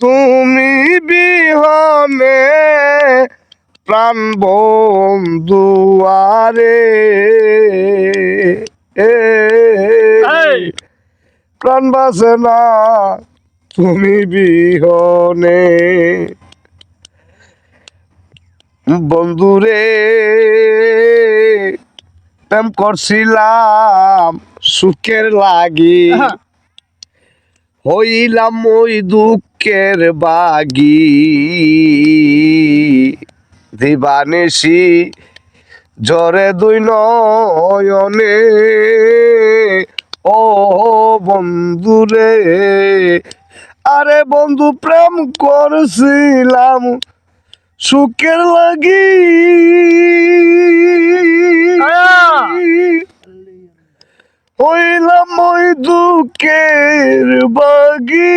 তুমি বিহনে প্রাণ বন্ধু আরে এ, এই! প্রাণ বাসে না তুমি বিহনে বন্ধুরে প্রেম করছিলাম সুখের লাগি। হইলাম ওই দুঃখের বাগি। দিবানেশি জরে দুই নয়নে। ও বন্ধুরে আরে বন্ধু প্রেম করছিলাম সুখের লাগি। হইলাম ওই দুঃখের বাগি।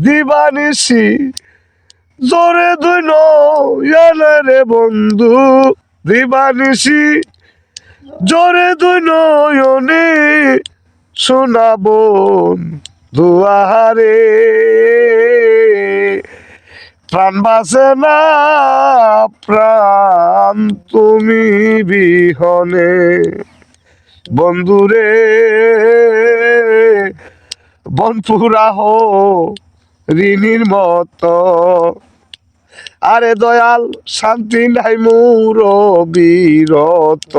দিবানিসি জোরে দুই নয়নে বন্ধু। দিবানিসি জোরে দুই নয়নে শোনাবো দুয়ারে। প্রাণ বাসে না প্রাণ তুমি বিহনে। বন্ধুরে বনপুরা হো ঋণীর মতো আরে দয়াল শান্তি নাই মুর বীরত।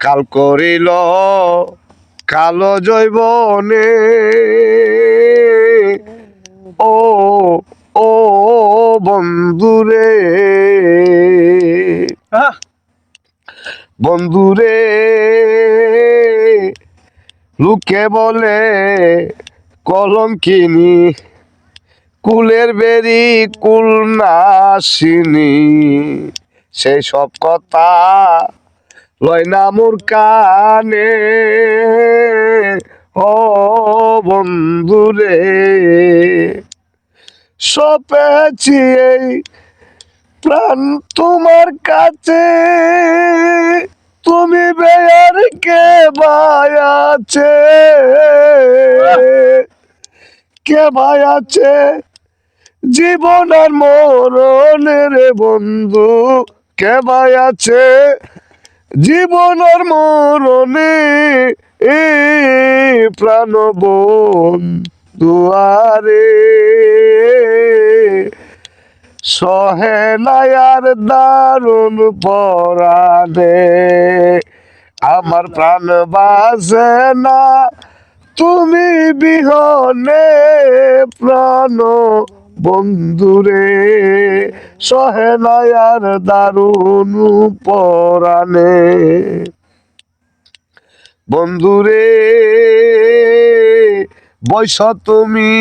কাল করিল কালো জৈবনে ও ও বন্ধুরে হ্যাঁ। বন্ধুরে, লোকে বলে কলম কিনি কুলের বেরি কুল নাসিনী সেই সব কথা লয় না মোর কানে। ও বন্ধুরে, সপেছি এই প্রাণ তোমার কাছে। কে আছে কে আছে জীবন আর মরণের বন্ধু কে ভাই আছে জীবন আর মরণে এ প্রাণ দুয়ারে সহে নায়ার দারুণ পরাণে আমার প্রাণ বাসে না, তুমি বিহনে প্রাণ বন্ধুরে সহে নায়ার দারুণ পরাণে। বন্ধুরে বৈশ তুমি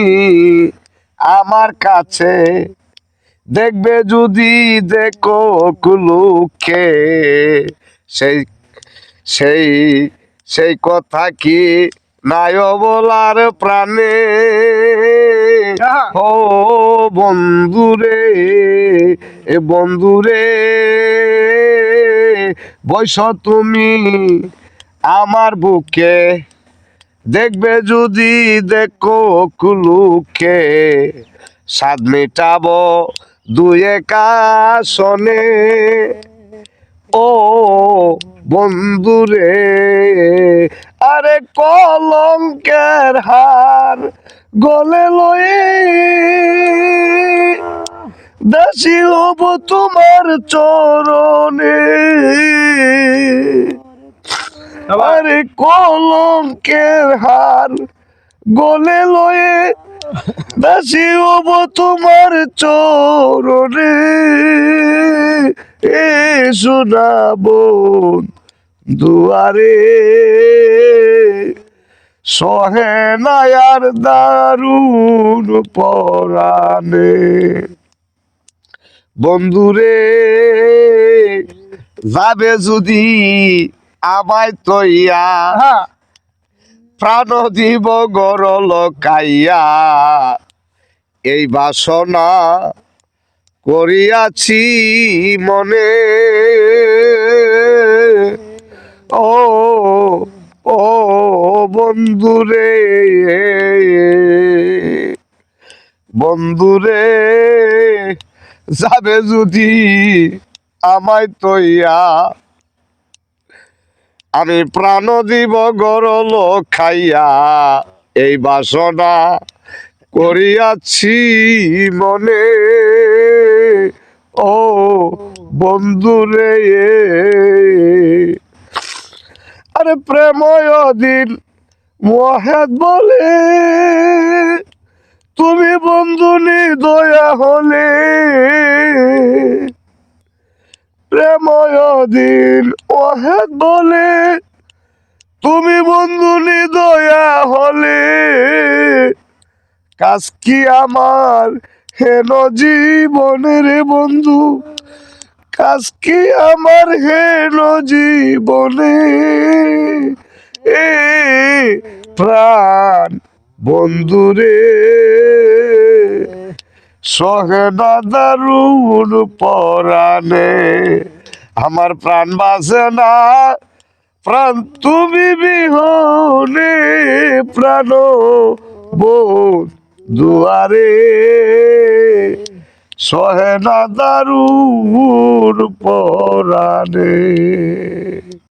আমার কাছে। দেখবে যদি দেখো কুলুকে সেই সেই সেই কথা কি নাই বলার প্রাণে? ও বন্ধুরে এ বন্ধুরে বৈশ তুমি আমার বুকে। দেখবে যদি দেখো কুলুকে স্বাদ মেটাবো দুই একাশনে ও বন্ধুরে আরে কলঙ্কের হার গলে লয়ে। দাসী হব তোমার চরণে। আরে কলঙ্কের হার গলে লয়ে। দাসী হব তোমার চরণে। এ শোনাবো দুয়ারে। সহে নায়ার দারুণ পরাণে। বন্ধুরে যাবে যদি আমায় তৈয়া। প্রাণ দিব গরল কাইয়া। এই বাসনা করিয়াছি মনে। ও ও বন্ধুরে বন্ধুরে যাবে যদি আমায় তৈয়া। আমি প্রাণ দিব গরল খাইয়া। এই বাসনা করিয়াছি মনে। ও বন্ধুরে আরে প্রেময় দিন, মহেদ বলে, তুমি বন্ধু দয়া হলে। প্রেময় দিন ওহেদ বলে, তুমি বন্ধু দয়া হলে। কাজ কি আমার হেন জীবনের বন্ধু? কাজ কি আমার হেন জীবনে? এ প্রাণ বন্ধুরে সহে না দারুণ পরাণে আমার প্রাণ বাসে না। প্রাণ তুমি বিহনে প্রাণ বোন দুয়ারে সহে না দারুণ পরাণে।